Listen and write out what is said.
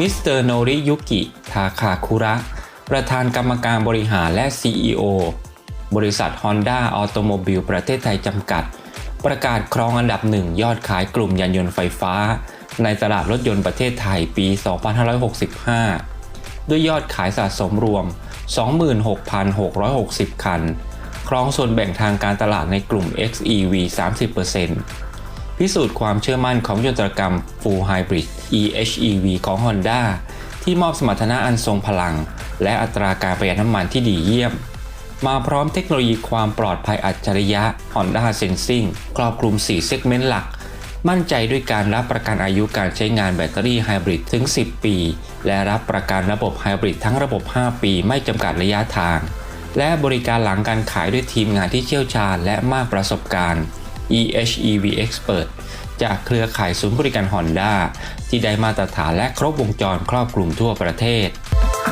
มิสเตอร์โนริยุกิ ทาคาคุระ ประธานกรรมการบริหารและ CEO บริษัท Honda Automobile ประเทศไทยจำกัด ประกาศครองอันดับหนึ่งยอดขายกลุ่มยานยนต์ไฟฟ้า ในตลาดรถยนต์ประเทศไทยปี 2565 ด้วยยอดขายสะสมรวม 26,660 คัน ครองส่วนแบ่งทางการตลาดในกลุ่ม XEV 30% พิสูจน์ความเชื่อมั่นของยนตรกรรม Full Hybrid EHEV ของ Honda ที่มอบสมรรถนะอันทรงพลัง และอัตราการประหยัดน้ำมันที่ดีเยี่ยม มาพร้อมเทคโนโลยีความปลอดภัยอัจฉริยะ Honda Sensing ครอบคลุม 4 เซกเมนต์หลัก มั่นใจด้วยการรับประกันอายุการใช้งานแบตเตอรี่ไฮบริดถึง 10 ปี และรับประกันระบบไฮบริดทั้งระบบ 5 ปี ไม่จำกัดระยะทาง และบริการหลังการขายด้วยทีมงานที่เชี่ยวชาญและมากประสบการณ์ EHEV Expert จากเครือข่ายศูนย์บริการ Honda ที่ได้มาตรฐานและครบวงจรครอบคลุมทั่วประเทศ